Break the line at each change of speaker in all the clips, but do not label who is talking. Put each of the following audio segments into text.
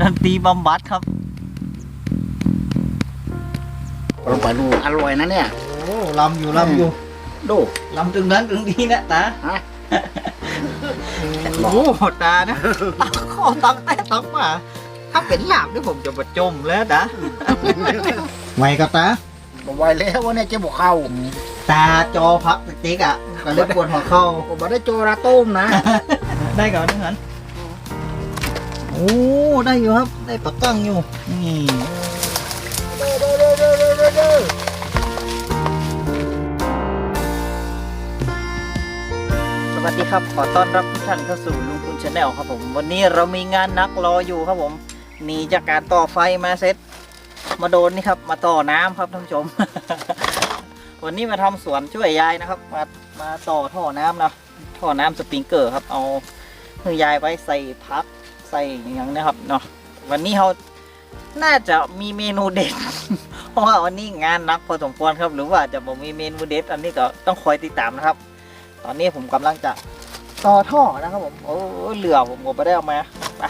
ดนตรีบำบัดครับ
ลองไปดูอร่อยนะเนี่ย
โอ้ลำอยู่ลำอยู่
ดู
ลำถึงนั้นถึงนี้นะตา
ฮะ
โอ้โหตานะขอตังแต่ตังมาถ้าเป็นหลาบนี่ผมจะมาจมแล้วตาไวก็ตา
บอกไว้แล้วว่าเนี่ยเจ๊บอกเข้า
ตาจอพักติ๊กๆอะก็เลยปวดหัวเข่า
ผมบอกได้โจราต้มนะ
ได้ก่อนนึงหันโอ้ได้อยู่ครับ ได้ปลากั้งอยู่ นี่สวัสดีครับขอต้อนรับทุกท่านเข้าสู่ลุงคุณชาแนลครับผม วันนี้เรามีงานนักรออยู่ครับผมหนีจากการต่อไฟมาเซ็ตมาโดนนี่ครับ มาต่อน้ำครับท่านผู้ชม วันนี้มาทำสวนช่วยยายนะครับ มามาต่อท่อน้ำเนาะท่อน้ำสปริงเกอร์ครับเอาคือยายไว้ใส่พัก ใส่อย่างนะครับเนาะวันนี้เขาน่าจะมีเมนูเด็ด เพราะว่าวันนี้งานนักพอสมควรครับ หรือว่าจะบอกมีเมนูเด็ด อันนี้ก็ต้องคอยติดตามนะครับ ตอนนี้ผมกำลังจะต่อท่อนะครับผมโอ้เหลือผมก็ไม่ได้เอามาไป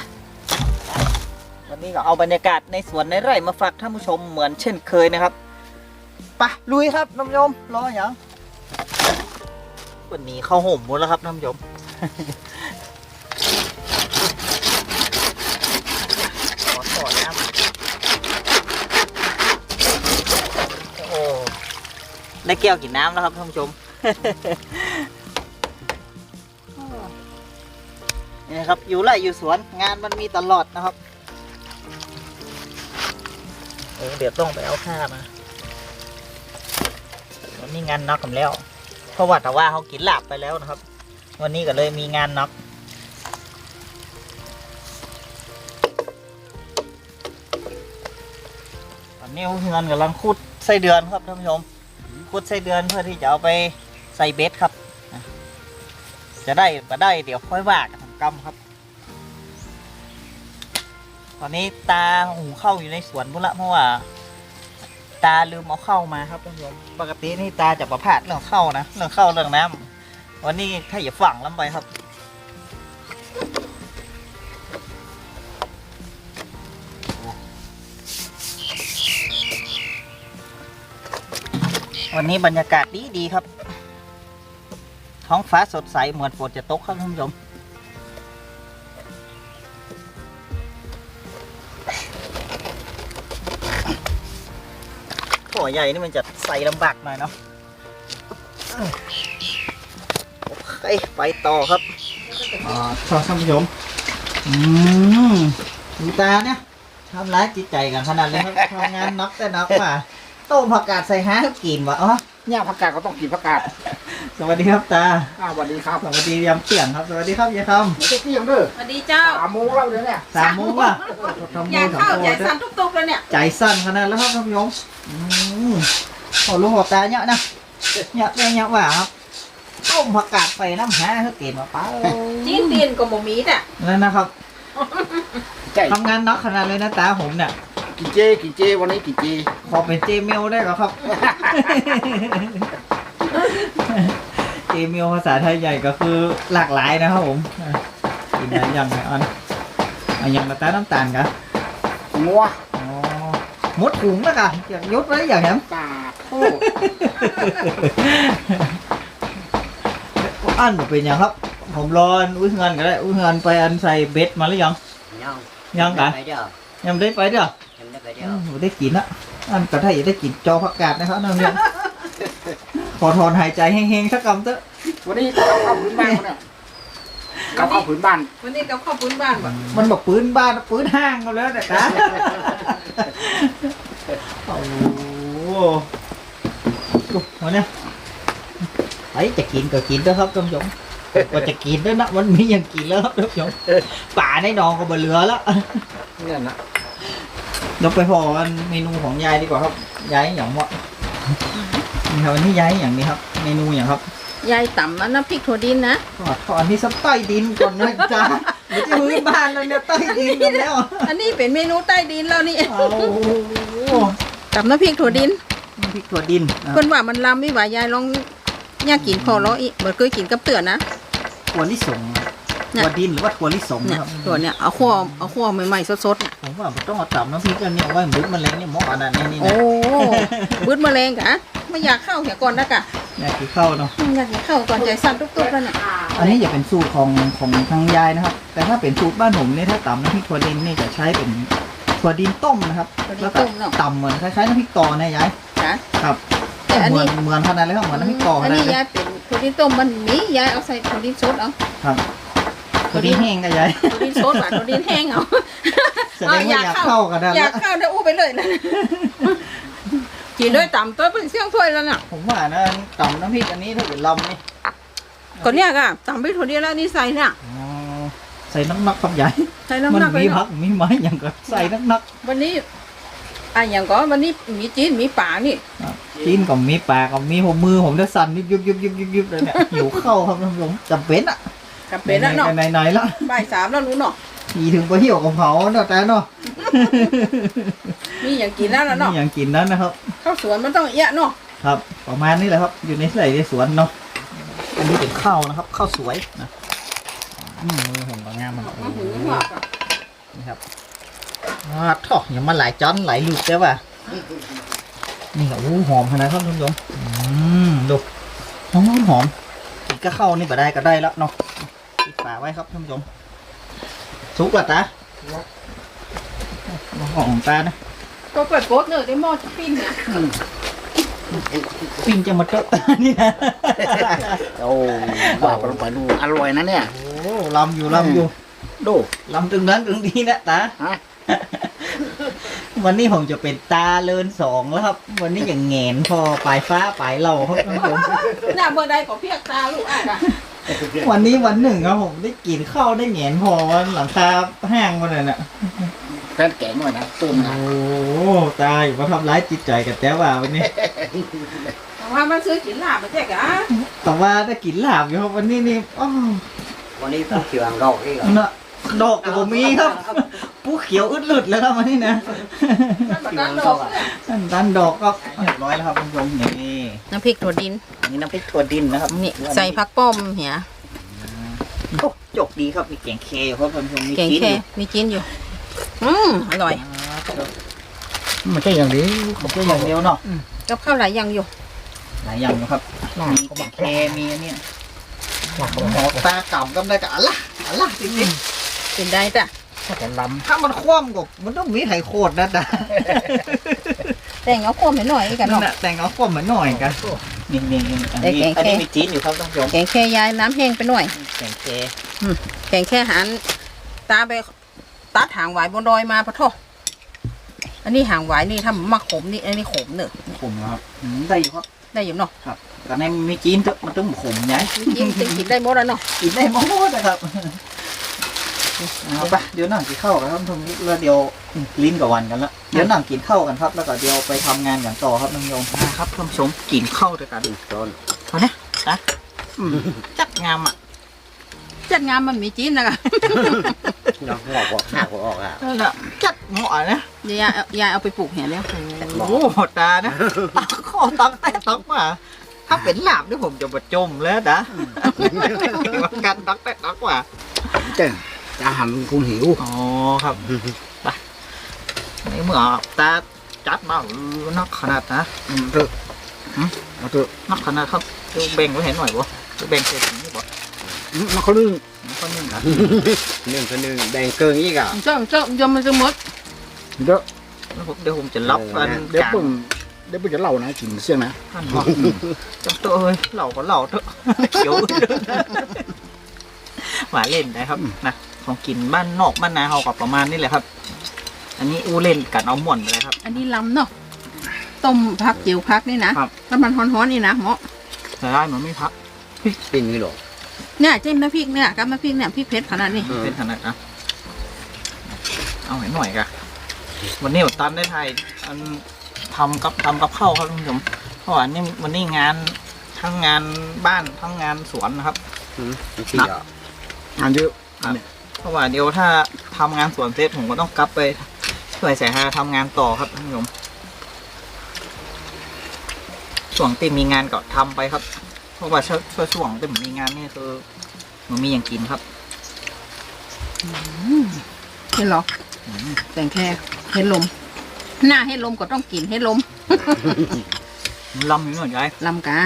วันนี้ก็เอาบรรยากาศในสวนในไร่มาฝากท่านผู้ชมเหมือนเช่นเคยนะครับไปลุยครับน้ำยมรออย่างวันนี้เข้าห่มหมดแล้วครับน้ำยม ขอต่อน้ำโอ้ ได้แก้วกินน้ำแล้วครับท่านผู้ชม นี่นะครับ อยู่ไร่อยู่สวนงานมันมีตลอดนะครับเออเดี๋ยวต้องไปเอาผ้ามาวันนี้งานน็อกกันแล้ว เพราะว่าแต่ว่าเขากินหลับไปแล้วนะครับ วันนี้ก็เลยมีงานน็อกตอนนี้เพื่อนกำลังขุดไส้เดือนครับท่านผู้ชม ขุดไส้เดือนเพื่อที่จะเอาไปใส่เบ็ดครับ จะได้มาได้เดี๋ยวค่อยว่ากันทำกรรมครับ ตอนนี้ตาหูเข้าอยู่ในสวนพุ่นละเพราะว่า ตาลืมเอาเข้ามาครับท่านผู้ชมปกตินี่ตาจะประพาดเรื่องเข้านะเรื่องเข้าเรื่องน้ำวันนี้ถ้าอย่าฝังล้ำไปครับ วันนี้บรรยากาศดีดีครับ ท้องฟ้าสดใสเหมือนฝนจะตกครับท่านผู้ชมหัวใหญ่นี่มันจะใส่ลำบากหน่อยเนาะโอเคไปต่อครับอ่าท่านผู้ชมอืมดูตาเนี่ยทำร้ายจิตใจกันขนาดเลยครับทำงานนักแต่นักว่า ต้มผักกาดใส่ห้ากินวะอ๋อ
เนี่ยผักกาดก็ต้องกินผักกาด
สวัสดีครับตา
อ้าวสวัสดีครับ
สวัสดียามเสี่ยงครับ สวัสดีครับยายค
ไม่ใช่เที่ยงเด้อ
สวัสดีเจ้า
สามโมงแล้วเดี๋ยวเนี่ยำ
สามโมงว่ะทำ
อ
โม
ยาก
งสอง
เข้า
ตัว
อยากสั่นทุกๆแล้วเนี่ย
ใจสั้นขนาดแล้วครับท่านผู้ชมอืมขอลูกหัวตาเนี่ยนะเนี่ยเนี่ยเนี่ยว่าครับต้มผักกาดใส่น้ำหาเขาเกณฑ์มาเป้า
จีนดินกับหมูมีดอะ
นั่นนะครับ
ใจ
ทำงานนักขนาดเลยนะตาผมเนี่ย
กินเจกินเจวันนี้กินเจ
ขอเป็นเจเมลได้เหรอครับ เจเมลภาษาไทยใหญ่ก็คือหลากหลายนะครับผมอะกินอะไรอย่างไรอันอันอย่างน้ำตาลน้ำตาลกัน
งัว
อ๋อมดถุงแล้วกันอยากยศไว้อย่างนั้น
ตาโทษ
อันบ่เป็นอย่างครับ ผมรออันอุ้ยเงินก็ได้อุ้ยเงินไปอันใส่เบ็ดมาหรือยัง
ยัง
ยังกะ
ไปเด้อ
ยังไม่ได้ไปเด้อ
ยัง ไม่ได้ไปเด้
อื
อ
มบ่ได้กินละอันก็ถ้าอยากได้กินจอผักกาดนะครับนั่นเนี่ยขอถอนหายใจแห้งๆสักคำเถอะ
วันนี้กับข้าวพื้นบ้านเขาเนี่ยกับข้าวพื้นบ้าน
วันนี้กับข้าวปุ้นบ้านบ่
มันบอกปืนบ้านปืนห้างกันแล้วแต่ตาโอ้โหดูมาเนี่ยไอ้จะกินก็กินเด้อครับท่านผู้ชมก็จะกินด้วยนะมันมีอย่างกินแล้วครับท่านผู้ชมป่าในหนองก็บ่เหลือแล้ว
เนี่ยนะ
เราไปพอกันเมนูของยายดีกว่าครับ ยายอย่างวะนี่ครับอันนี้ยายอย่างนี้ครับ เมนูอย่างครับ
ยายต่ำน้ำพริกถั่วดินนะ
ทอดทอดอันนี้สับใต้ดินก่อนนะจ๊ะไม่ใช่พื้นบ้านแล้วเนี่ยใต้ดินกันแล้ว
อันนี้เป็นเมนูใต้ดินแล้วนี่
เอา
ต่ำน้ำพริกถั่วดิน
น้ำพริกถั่วดินอะ
เพิ่นว่ามันลำไม่ไหวยายลองอยากกินพอล้ออีกเบิดเคยกินกับเตือนนะ
ถั่วลิสง
เนี่ย
ถั่วดินหรือว่าถั่วลิสง
เนี่ย
ครับ
ตัวเนี่ยเอาขั้วเอาขั้วใหม่ๆสดๆเนี่ย
ผมว่ามันต้องเอาต่ำน้ำพริกอันนี้เอาไว้มึกมันแรงนี่หมออันนั้นนี่
โอ้
นะ
บืดมะเร็งกะไม่อยากเข้าเหี่ยก่อนนะกะ
อยากกินข้าวเนาะ
อยากให้เข้าก่อนใจสั่นตุ๊บๆแล้วเนี่ย
อันนี้อย่าเป็นสูตรของของทางยายนะครับ แต่ถ้าเป็นสูตรบ้านผมเนี่ยถ้าต่ำน้ำพริกถั่วดินนี่จะใช้เป็นถั่วดินต้มนะครับ
ตัวนี้
แล้วก็
ต้มเนาะ
ต่ำเหมือนคล้ายๆน้ำพริกตอนะยาย
จ้ะ
ครับ
แต่อัน
เหมื
นี้
อนเหมือนขนาดเลยครับเหมือนน้ำพริกตอข
อัน
นาด
นี้
เลย
ยายเป็นถั่วดินต้มมันมียายเอาใส่ถั่วดินสดเอา
ครับ ถั่วดินแห้งก็ยาย
ถั่วดินสดหวานถั่วดินแห้งเอา
แสดงว่าอยากเข้ากันนะ
อยากเข้าได้อู้ไปเลยนะกินด้วยต่ำตัวเป็นเสี่ยงถ้วยแล้วน่ะ
ผมว่านะต่ำน้ำพริกอันนี้ถ้าเป็นลำนี่
ก็เนี่ยก็ต่ำไปถั่วดินแล้วนี่ใส่เนี่ย
อ๋อใส่น้ำหนักครับยาย
ใส่
มั
น้ำหนัก
มี
เลย
พั
เนาะ
กมีไม้อย่างก็ใส่น้ำหนัก
วันนี้อะอย่างก็วันนี้มีจีนมีป่านี่
ครับกินกับมีปากกับมีหัวมือผมจะสั่นยุบยุบยุบยุบยุบยุบเลยเนี่ยหิวเข้าครับท่านผู้ชมจำเป็นอะ
กับเป็นแล้วเนาะ
ไหนไหนๆละ
บ่ายสามแล้วรู้เนาะ
ขี่ถึงไปเหี่ยวกับเผาเนาะแต่เนาะ
มีอย่างกินแล้วล่ะ
นี่
เนาะ
อย่างกินนั้นนะครับ
ข้าวสวนมันต้องเอี้ยะเนาะ
ครับ ประมาณนี้แหละครับ อยู่ในใส่ในสวนเนาะอันนี้เป็นข้าวนะครับ ข้าวสวยนะอืมมือผมก็งามมัน
มาหูหัวกอะ
นี่ครับอ่าทอกอย่ามาหลายจ้อนหลายลูกได้ป่ะนี่ก็อู้หอมขนาดครับท่านผู้ชมอืมดูหอมหอมกินก็เข้านี่ก็ได้ก็ได้แล้วเนาะปิด ฝาไว้ครับท่านผู้ชมสุกและตาหอมตานะ
ก็เปิดโป๊ดเนอะได้หม้อปิ้งเนี่ย
ปิ้งจะมาเจาะตานี่นะ
โอ้ว่าไปลงไปดูอร่อยนะเนี่ย
โอ้ลำอยู่ลำอยู่
ดู
ลำตรงนั้นตรงนี้นะตา
ฮะ
วันนี้ผมจะเป็นตาเลินสองแล้วครับ วันนี้อย่างแหงนพอปลายฟ้าปลายเราครับท่านผู้ชม
หน้าเบอร์ใดของเพียกตาลูกอะกะ
วันนี้วันหนึ่งครับผมได้กินข้าวได้แหงนพอหลังคาห้างมาเลยน่ะ
แฟนแก่หน่อยนะตุ้มนะ
โอ้ตายมาทำร้ายจิตใจกันแต่ว่าวันนี้
แต่ว่ามันซื้อกินลาบมาแจ๊กะ
แต่ว่าได้กินลาบอยู่ครับวันนี้นี่อ้อ
วันนี้ต้องเขียวดอกนี่ก่อน
น่ะ ดอกกับผมมีครับผู้เขียวอึดหลุดแล้วครับวันนี้นะ
ท่านประกันดอกเนี่ย
ท่านดันดอกครับเรียบร้อยแล้วครับคุณผู้ชมนี่
น้ำพริกถั่วดิน
นี่น้ำพริกถั่วดินนะครับ
นี่ใส่ผักป้อมเหีย
โอ้จกดีครับมีแกงเคอยู่ครับคุณผู้ชมมี
แกง
ชีส
แค่
อยู่
มีจีนอยู่อืมอร่อย
มันใช่อย่างนี้
ขอบคุณอย่างเดียวเนาะ
กับข้าวหลายอย่างอยู่
หลายอย่างอยู่ครับ
น่า
มี
เขา
แก
บอก
งเคมีอันเนี้ย
ว่าเขา
หม
บ
อ
อก
ตาเก่าก็ได้กับอะไรอะไรจริง
กินได้จ้ะ
ว่าแต่ล
ๆถ้ามันคว่ำกบมันต้องมีไข่โคตรนะจ๊ะ
แต่งเอาข้าวให้หน่อยกัน
นั่น
เนาะ
น่ะแต่งเอาคว่ำมาหน่อยกันนี่นี่นี่อันนี้
ได้แกงเค
อันนี้มีจีนอยู่ครับท่านผู้ชม
แกงแค่ยายน้ำแห้งไปหน่อย
แกงเค
แกงแค่หันตาไปตัดหางหวายบนดอยมาปะโทอันนี้หางหวายนี่ถ้ามักขมนี่อันนี้ขมเนอะ
ผมนะครับอืมได้อยู่ครับ
ได้อยู่เนาะ
แต่ในมีจีนเถอะมันต้องขมไง
ยิ่งจะกินได้หมดแล้วเนาะ
กินได้หมดนะครับ เอาไปเดี๋ยวนั่งกินข้าวกันครับทุกทีแล้วเดี๋ยวลิ้นกับวันกันละเดี๋ยวนั่งกินข้าวกันครับ แล้วก็เดี๋ยวไปทำงานกันต่อครับน้องโยมครับท่านผู้ชมกินข้าวด้วยกันำ
ต้น
เอาเนี่ยนะอืมจัดงามอะ
จัดงานมันมีจีนนะกะ
น้องบอกว่าข้าวออกอะ
นั่นแหละจัดเหมาะนะ
ยายเอายายเอาไปปลูกเห็นแล้ว
โอ้โหตานะตักข้อตักแต่ตักมาถ้าเป็นลาบนี่ผมจะมาจมแล้วนะว่ากันตักแต่ตักว่า
เจ้าจะหันคุณหิว
อ๋อครับไปนี่เมื่อตาจัดมาเออนักขนาดนะ
อืมเถอะเอาเถอะ
นักขนาดครับดูแบ่งไว้เห็นหน่อยบ่ดูแบ่งเศษถุงนี่บ่
อืมมันเขาลื่น
ข้อนึงนะ
หนึ่งคนหนึ่งแบ่งเกินอีกอะ
เจ้าเจ้าจะมันจะหมด
เดี๋ยว
แล้วผมเดี๋ยวผมจะรับกัน
เดี๋ยว
กลาง
เพิ่งเดี๋ยวเพิ่งจะเล่านะกินเสี่ยงนะ
ท่านบอกจำตัวเอ้ยเหล่าก็เหล่าเถอะเขียวหวานเล่นนะครับนะ ของกินบ้านนอกบ้านนาเฮากับประมาณนี้แหละครับ อันนี้อู้เล่นกันเอาหม่อนไปเลยครับ
อันนี้ลำเนาะต้มผักจิ๋วพักนี่นะครับ แล้วมันฮ้อนๆนี่นะเหมาะ
แต่ได้มันไม่พัก
เป็นอย่างนี้หรอ
เนี่ยจิ้มน้ำพริกเนี่ยกับน้ำพริกเนี่ยพริกเผ็ดขนาดนี้
เป็นขนาดนะเอาให้หน่อยกะวันนี้ผมตันได้ไทยอันทำกับทำกับข้าวครับท่านผู้ชมเพราะว่านี่วันนี้งานทั้งงานบ้านทั้งงานสวนนะครับ
อืมจริงอะงานเยอะ
เพราะว่าเดี๋ยวถ้าทำงานสวนเสร็จผมก็ต้องกลับไปช่วยสายฮาทำงานต่อครับท่านผู้ชมช่วงที่มีงานก็ทำไปครับ เพราะว่าช่วงช่วงที่ผมมีงานนี่คือมันมีอย่างกินครับ
เห็นเหรอแต่งแค่เห็ดลม หน้าเห็ดลมก็ต้องกินเห็ดลม
ลำอยู่หน่อยยาย
ลำกา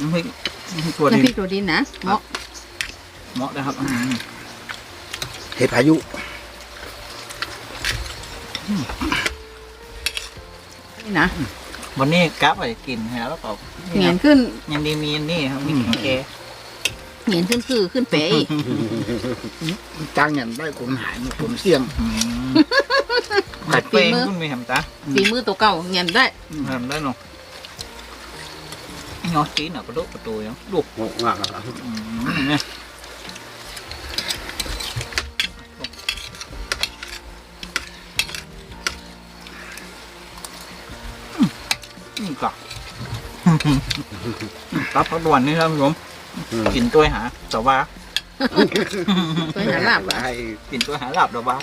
น้ำพริกน้ำพริกตัวดิน
น้ำพริกตัวดินนะเหมาะ
เหมาะนะครับอืม
เห็ดพายุ
นี่นะ
วันนี้กราฟไปกินแล้วก็
เหงียนขึ้น
ยังดีมีอันนี่ครับมีโอเค
เหงียนขึ้นคือขึ้นเป๋อีก
จ้างเงินได้คนหายคนเสี่ยง
อืมผัดเป้งคุณมีทำตา
ฝีมือตัวเก่าเหงียนได้
ทำได้เนาะงอจีนอะกระดูกประตูยังลูก
โง่งากอะ
ก่อนรับพักด่วนนี่ครับผม กินตัวหาแต่ว่า
ตัวหาลาบอะ
ให้
กินตัวหาหลับแต่ว่า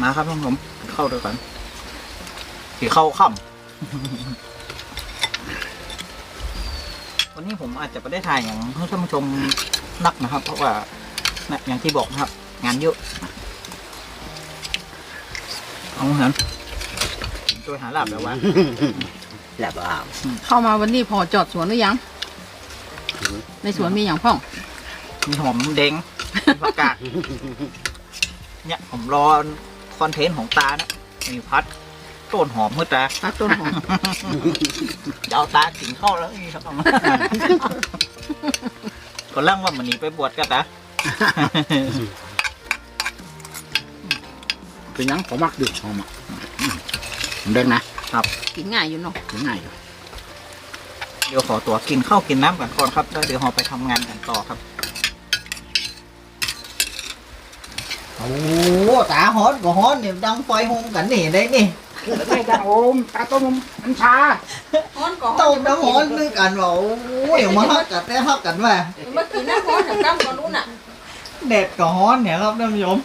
มาครับท่านผม เข้าด้วยกันที่เข้าค่ำวันนี้ผมอาจจะไม่ได้ถ่ายอย่างให้ท่านผู้ชมนักนะครับ เพราะว่านะอย่างที่บอกนะครับ งานเยอะเอาเหมือนกิน ตัวหาหลับแต่ว่า
แหลบอ่าว
เข้ามาวันนี้พอจอดสวนหรือยัง ในสวนมีอย่างพ่อง
มีหอมแดงมีผักกาดเนี่ยผมรอคอนเทนต์ของตานะมีพัดต้นหอมเมื่อตา
พักต้นหอม
เดี๋ยวเอาตากินข้าวแล้วนี่ครับก็เล่างว่ามันหนีไปบวชกันตา
เป็นหยังผมมักดื่มหอมอะผม เด้งนะ
กินง่ายอยู่เนาะ
กินง่ายอยู่
เดี๋ยวขอตัวกินข้าวกินน้ำกันก่อนครับแล้วเดี๋ยวเราไปทำงานกันต่อครับโอ้ตาฮอนก็ฮอนเนี่ยดังไฟหงกันนี่ได้นี่
ได้จ้าโอมตาต้มน้ำชา
ต้มน้ำฮอนด้วยกันว่าโอ้ยมาฮักกันแต่ฮักกันว่า
เมื่อกี้น้ำร้อนอย่างกั้มก่อนนู้นอะ
แดดก็ฮอนเนี่ยครับท่านผู้ชม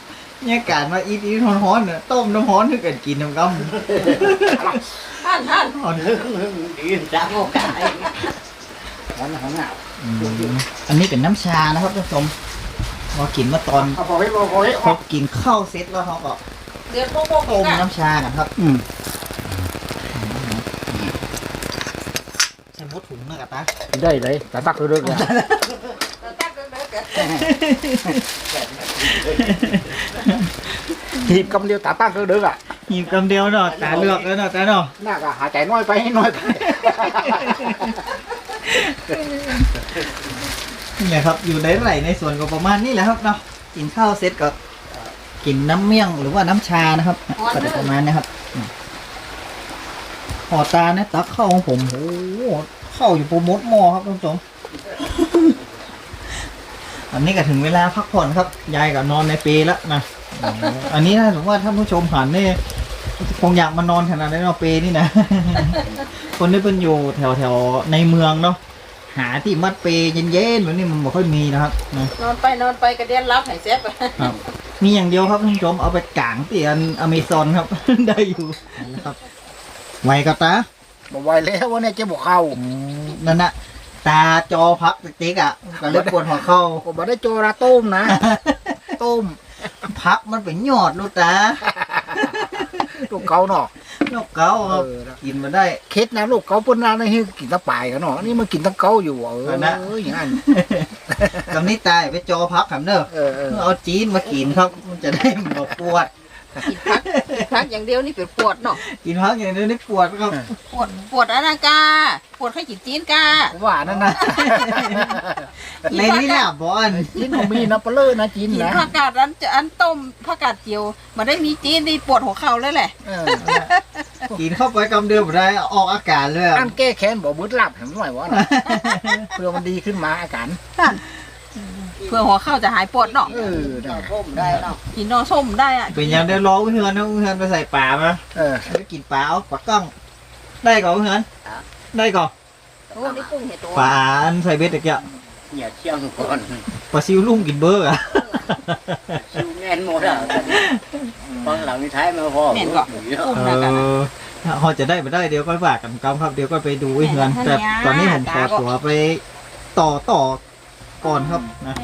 เนี่ยการมาอีทอีทฮอนๆเนี่ยต้มน้ำฮอนให้กันกินน้ำกัม
ท่านท่าน
ฮอน
ดีจ้าโอกาสหอมหอมอะ
อันนี้เป็นน้ำชานะครับท่านผู้ชมเรากินเมื่อตอน
เอาพอให้พอให้
พอกินข้าวเสร็จแล้วเขาก็
เดือดโป๊กโป๊ก
ต้ม
อะ
น้ำชากันครับ
อืม
ใส่หมดถุงนะกับตา
ได้เลยแต่ตักเรื่อยๆ
ตักเดือดเดือดเดือด
ทีบกำเดียวตาตั้งเรื่อยๆอะ
หีบกำเดียวเนาะตาเลือกแล้วเนาะตาเนาะ
น่าก็หาใจน้อยไปให้น้อยไป
นี่แหละครับอยู่ในไรในสวนก็ประมาณนี้แหละครับเนาะกินข้าวเสร็จก็กินน้ำเมี่ยงหรือว่าน้ำชานะครับก็จะประมาณนี้ครับหอตาเนี่ยตักข้าวของผมโอ้โหข้าวอยู่โปรโมทหมอครับท่านผู้ชม อันนี้ก็ถึงเวลาพักผ่อนครับ ยายก็นอนในเปลแล้วนะอ๋ออันนี้ถ้าสมมติว่าท่านผู้ชมหันนี่คงอยากมานอนขนาดนั้นเนาะเปลนี่นะ คนที่เป็นอยู่แถวแถวๆในเมืองเนาะ หาที่มัดเปลเย็นๆแบบนี้มันไม่ค่อยมีนะครับนะ
นอนไปนอนไปกระเด็นรับหายเซฟ
ครับมีอย่างเดียวครับท่านผู้ชมเอาไปกางเตียนอเมซอนครับ ได้อยู่นะครับไวกับตา
บอกไวแล้วว่าเนี่ยจะบอกเข้า
อืมนั่นนะ ตาจอพักติ๊กๆอะก็เลยปวดหัวเข่า
ผมบอกได้โจราต้มนะต้ม
พักมันเป็นยอดลูกตา
ลูกเขาเนาะ
นกเก้าครับ
เออนะ
กินมาได้
เคสนะลูกเขาปุ่นนาในให้กินตะปายกันเนาะนี่มันกินทั้งเกาอยู่เออ
เอานะ
เอออย่างนั้น
กำนี้ตายไปจอพักครับเนอะ
เออเออ
เอาจีนมากินครับมันจะได้หมดปวด
กินพักกินพักอย่างเดียวนี่เป็นปวดเนาะ
กินพักอย่างเดียวนี่ปวดครับ
ปวดปวดอนากาปวดไข้จิตจีนกา
ว่านั่นนะ
เล่นนี่แหละบอล
จีนเขามีนะเปลือนะจีน
กิน
นะ
ผักกาดอันจะอันต้มผักกาดเจียวมาได้มีจีนนี่ปวดหัวเข่าเลยแหละ
เออ
กินเข้าไปกำเดียวบ่ได้ออกอาการเลยอะ
อันแก้แค้นบอกมืดหลับเห็นหน่อยวะนะเพื่อมันดีขึ้นมาอาการ
เพื่อหัวเข่าจะหายปวดเนาะ
เออนะ
ได้เนาะกินนอส้มได้อะ
เป็นอย่างเดียวรออุ้ยเฮือนนะอุ้ยเฮือนไปใส่ป่ามา
เออ
ไปกินปลาเอาปลากั้งได้ก่อนอุ้ยเฮือนได้ก่อน
โอ้นี่กุ้งเห็ดตัว
ปลาอันใส่เบ็ดตะเกียบ
อย่าเที่ยงก่อน
ปลาซิวลุ่มกินเบอร์อะ
ชิวแน่นหมดอะบางหลังนี่ท้ายมาพอ
แม่นก็กุ้ง
เอ
นะกัน
อเขาจะได้ไม่ได้เดี๋ยวก็ว่ากันกำครับเดี๋ยวก็ไปดูอุ้ยเฮือนแต่ตอนนี้ผมขอตัวไปต่อต่อ ก่อนครับนะ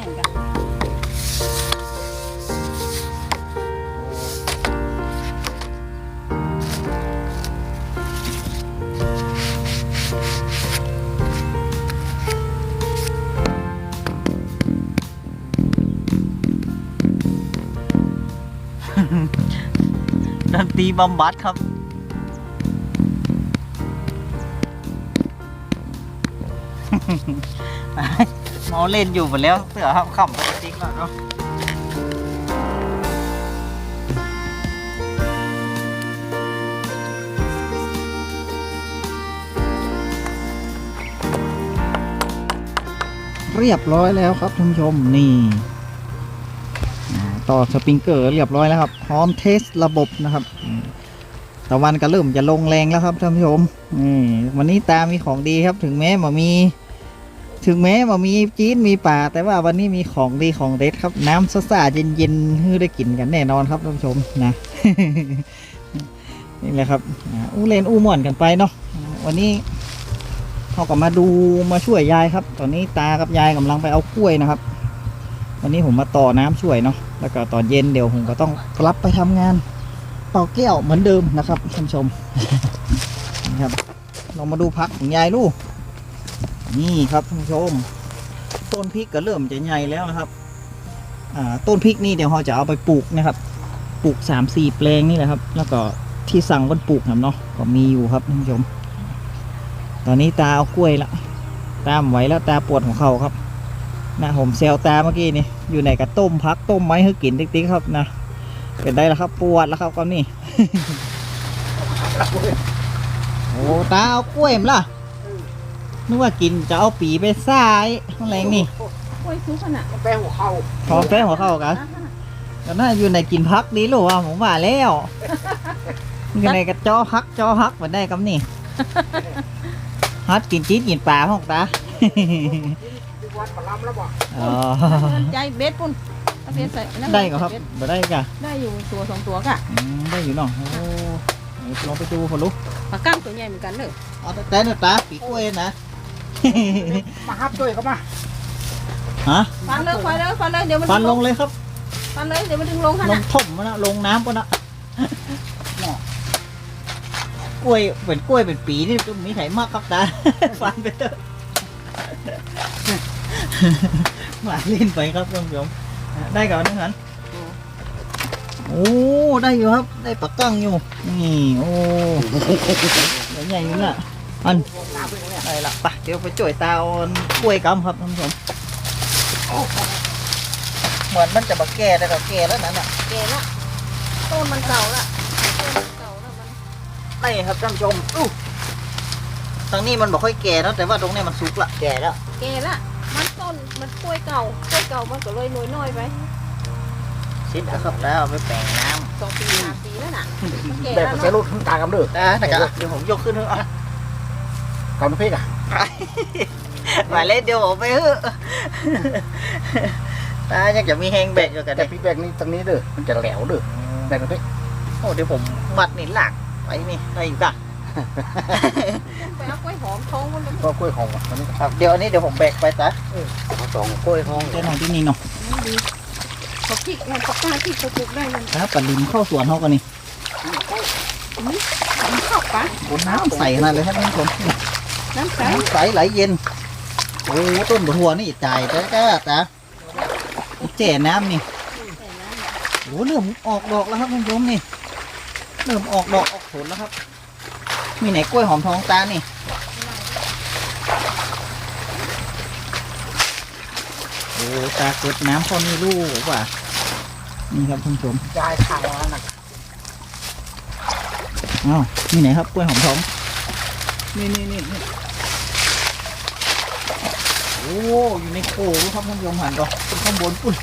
ดนตรีบำบัดครับ เมาเล่นอยู่หมดแล้วเสือครับขำไปจริงแล้วเนาะเรียบร้อยแล้วครับท่านผู้ชมนี่ต่อสปริงเกอร์เรียบร้อยแล้วครับ พร้อมเทสระบบนะครับตะวันก็เริ่มจะลงแรงแล้วครับท่านผู้ชมนี่วันนี้ตามีของดีครับถึงแม้มามี ถึงแม้ว่ามีจีนมีป่า แต่ว่าวันนี้มีของดีของเด็ดครับ น้ำซ่าๆเย็นๆให้ได้กินกันแน่นอนครับท่านผู้ชมนะนี่แหละครับอู้เลนอู้ม่วนกันไปเนาะวันนี้เขาก็มาดูมาช่วยยายครับ ตอนนี้ตากับยายกำลังไปเอากล้วยนะครับ วันนี้ผมมาต่อน้ำช่วยเนาะแล้วก็ตอนเย็นเดี๋ยวผมก็ต้องกลับไปทำงานเป่าแก้วเหมือนเดิมนะครับท่านผู้ชมนี่ครับเรามาดูพักของยายลูก นี่ครับท่านผู้ชม ต้นพริกก็เริ่มจะใหญ่แล้วนะครับอ่าต้นพริกนี่เดี๋ยวเราจะเอาไปปลูกนะครับ ปลูกสามสี่แปลงนี่แหละครับ แล้วก็ที่สั่งวันปลูกครับเนาะก็มีอยู่ครับท่านผู้ชม ตอนนี้ตาเอากล้วยละตามไหวแล้วตาปวดของเขาครับนะผมเซลตาเมื่อกี้นี่อยู่ไหนกับต้มพักต้มไม้ให้กินติ๊กๆครับนะเป็นได้แล้วครับปวดแล้วครับก็นี่โอ้ตาเอากล้วยมั้ล่ะ นึกว่ากินจะเอาปีไปซ้ายอะไรนี่
โอ้ยซื้อขนาด
แป้งหัวเข่า
พอแป้งหัวเข้ากันก็น่าอยู่ในกินพักดีหรือว่าผมว่าแล้วอยู่ในกระจอพักจอพักมาได้กับนี่ฮัดกินจี๊ดกินปลาพ่องตา
ดีวันปลาล้ำแล้วบ่
อ๋อ
ใจเบสปุ่นเอาเบสใส่นั่น
ได้ก็ครับมาได้กะ
ได้อยู่ตัวสองตัวกะ
อืมได้อยู่เนาะโอ้ลองไปดูพอรู้
ปลาก้างตัวใหญ่เหมือนกันเลย
เอาแต่หน้าตาปีกล้วยนะ
มาฮับด้วยเขามา
ฮะ
ฟันเลยฟันเลยฟันเลยเดี๋ยวมัน
ฟันลงเลยครับ
ฟันเลยเดี๋ยวมันถึงลงข
ล
นาด
งถมมันนะลงน้ำปะนะกล้วยเป็นกล้วยเป็นปีนี่ก็มีไถมากครับตา ฟันไปเถอะมาเล่นไปครับท่านผู้ชมได้ก่อนนะฮันโอ้ได้อยู่ครับ ได้ปลากั้งอยู่นี่โอ้เดี๋ยวใหญ่อยู่น่ะ อันได้ละไปเดี๋ยวไปจ่วยตาเอากล้วยกำครับท่านผู้ชมเหมือนมันจะมาแก่แต่ก็แก่แล้วนั่นน่ะ
แก่ละต้นมันเก่าละต้นมันเก่าแล้วมัน
นี่ครับท่านผู้ชมอู้ทางนี้มันบอกค่อยแก่แล้วแต่ว่าตรงนี้มันสุกละแก่แล้ว
แก่ละมันต้นมันกล้วยเก่ากล้วยเก่ามันก็เลยน้อยน้อยๆไป
ชิดนะครับแล้วเอาไปแปลงน้
สองปีสามปีแล้วน่ะมันแก่
แต่
แล้ว
ใช้
เนาะ
ลูกทั้งตากำเด้อำ
นะนะครับเดี๋ยวผมยกขึ้นเถอะ
กำน้ำพริกอะ
มาเล่นเดี๋ยวผมไปเถอะตายังจะมีแหงแบกอยู่กัน
แต่
เด็ก
พริกแบกนี่ตรงนี้เด้อมันจะแหลวเด้อแบกน้ำพริก
โอ้เดี๋ยวผมมัดนี่หลักไปนี่ได้อีกป่ะ
ไปเอากล้วยหอมท้องมันเป็น
ก็กล้วยหอมอะตอนนี้
ครับเดี๋ยวอันนี้เดี๋ยวผมแบกไปตา
สองกล้วยหอม
เจ้าหน่อยที่นี่เนาะ
ดีพอพริกมันปลาก้างที่ปลูกได้มัน
ครับปัดดินเข้าสวนเขากันนี่
มันเข้าปะ
โอ้น้ำใสขนาดเลยครับท่านผู้ชม
น้ำใส
น้ำใสไหลเย็น โอ้ต้นบัวทัวนี่จ่ายแต่ก็ตาเจ๋น้ำนี่โอ้เริ่มออกดอกแล้วครับท่านผู้ชมนี่เริ่มออกดอกออกผลแล้วครับ มีไหนกล้วยหอมทองตานี่โอ้ตาเกิดน้ำพอมีลูกว่ะนี่ครับท่านผู้ชม
ยายข้างร้านน่ะ
อ้าวมีไหนครับกล้วยหอมทองนี่นี่นี่นี่โอ้อยู่ในโครู้ครับท่านผู้ชมหันก่อนข้างบนอุ้ย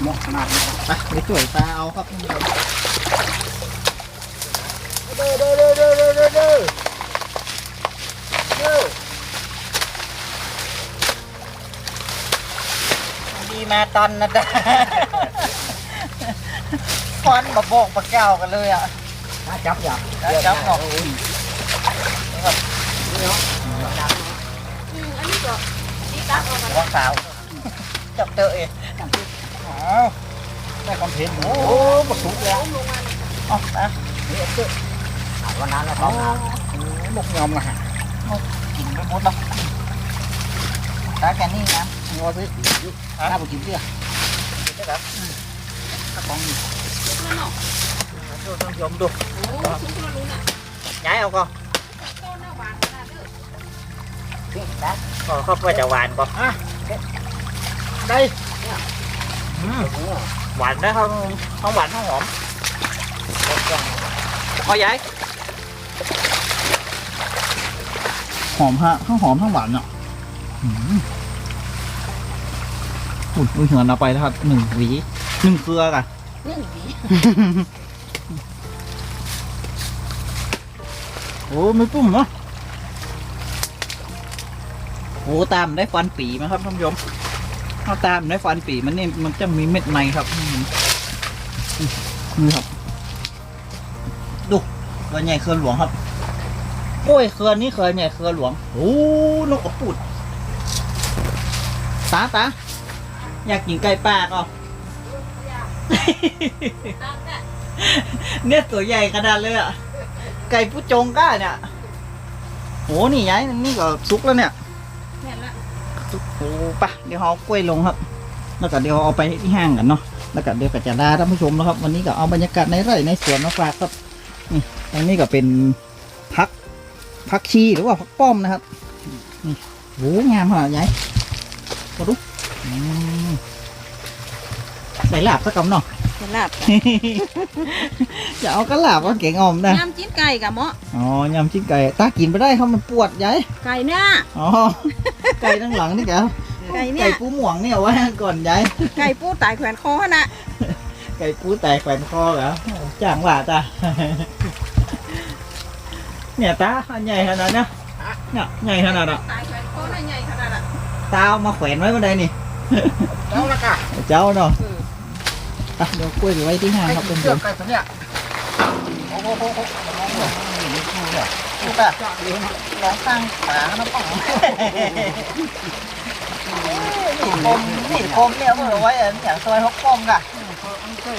เหมาะขนาดนี้
ไปไปช่วยตาเอาครับท่านผู้ชม
เด้อเด้อเด้อเด้อเด้อเด้อเด้อเด้อ
ดีมาตอนนะจ๊ะฟอนมาบอกมาแก้วกันเลยอะ
มาจับอย่า
แล้วจับหอก
อืมอันนี้ก็
quá sao chọc tợi. Đây con thêm nữa. Ờ, ô à. một súng kìa, ô ta. Để tự con ăn là con một nhóm
một. Chín mươi bốn
đâu. Ta cái này
nè. Ngon thế ta một chín chưa? Cái đó. Các con gì nó nó rồi trong giống được nhái không con? ก็เขา
ก็
จะหวานก็
ได้
อืมหวานนะเขาทั้งหวานทั้งหอมเอาย้ายหอมฮะทั้งหอมทั้งหวานเนาะอืมอุ่นอุ่นหัวเอาไปแล้วครับหนึ่งหวีหนึ่งเครือกัน
เรื่องดี
โอ้ไม่ปุ้มเนาะ โอ้ตามได้ฟันปีไหมครับท่านผู้ชมเอาตามได้ฟันปีมันนี่มันจะมีเม็ดในครับนี่ครับดูเครือใหญ่เครือหลวงครับโอ้ยเครือนี้เครือใหญ่เครือหลวงโอ้นกกระปุดตาตาอยากกินไก่ป่าก็เนี่ยตัวใหญ่ขนาดเลยอะไก่ผู้จงก้าเนี่ยโหนี่ยายนี่ก็ซุกแล้วเนี่ย ซุกโอ้ปะเดี๋ยวเอากล้วยลงครับ แล้วก็เดี๋ยวเอาไปที่ห้างกันเนาะแล้วก็เดี๋ยวก็จะลาท่านผู้ชมนะครับ วันนี้ก็เอาบรรยากาศในไร่ในสวนมาฝากครับนี่ตรงนี้ก็เป็นพักพักชีหรือว่าพักป้อมนะครับนี่โหงามขนาดไหนมาดูอืมใส่ลาบสักคำเนาะ
เป็นลาบ
จะเอากระลาบว่าเก่งออมนะ
น้ำจิ้นไก่กับหมอ
อ๋อยำชิ้นไก่ตากินไปได้ครับมันปวดยาย
ไก่เนี่ย
อ๋อ ไก่ทั้งหลังนี่แก
ไก่เนี่ย
ไก่ปูหม่วงเนี่ยเอาไว้ก่อนยาย
ไก่ปูตายแขวนคอน่ะ
ไก่ปูแตกแขวนคอเหรอโอ้จ้างว่าตาเนี่ยตาอันใหญ่ขนาดเนี้ยเนี่ยใหญ่ขนาดอะ
ตายแขวนคอน่ะใหญ่ขนาดอะ
ตาเอามาแขวนไว้บนใดนี่
แล้วละกะ
เจ้าเนาะอะเดี๋ยวกล้วยไปไว้ที่ห้าง
ไก่
ครับเป็น
เชื
เดื
อ
อกน
ไก่ตัวเนี้ยโอ้อ้โหโอ้โหนี่ดูเนี่ย
ดูป่ะลองตั้งขานะป้องนี่คมหนีคมเนี่ยเอาไว้อันอย่างซอยฮกป้อมกะ
ใช่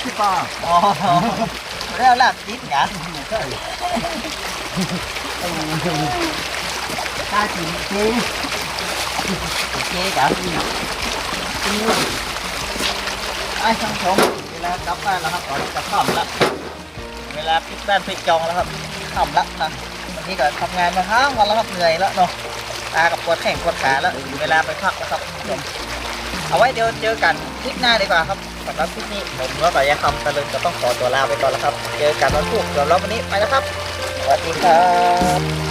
ที่ปลา
อ๋อแล้วลาบจิ้นเหรอ
ใช่ตาจีนเจ๊
เจ๊จ๋าไอ้ท่านผู้ชมเวลากลับบ้านแล้วครับตอนนี้จะค่ำแล้วเวลาปิดบ้านปิดจองแล้วครับ ค่ำแล้วนะวันนี้ก็ทำงานมาทั้งวันแล้วครับเหนื่อยแล้วเนาะตากับปวดแข้งปวดขาแล้วเวลาไปพักแล้วครับผู้ชมเอาไว้เดี๋ยวเจอกันคลิปหน้าดีกว่าครับสำหรับคลิปนี้ผมแล้วก็ยายคำตะลึงก็ต้องขอตัวลาไปก่อนแล้วครับ เจอกันวันพุธสำหรับวันนี้ไปแล้วครับสวัสดีครับ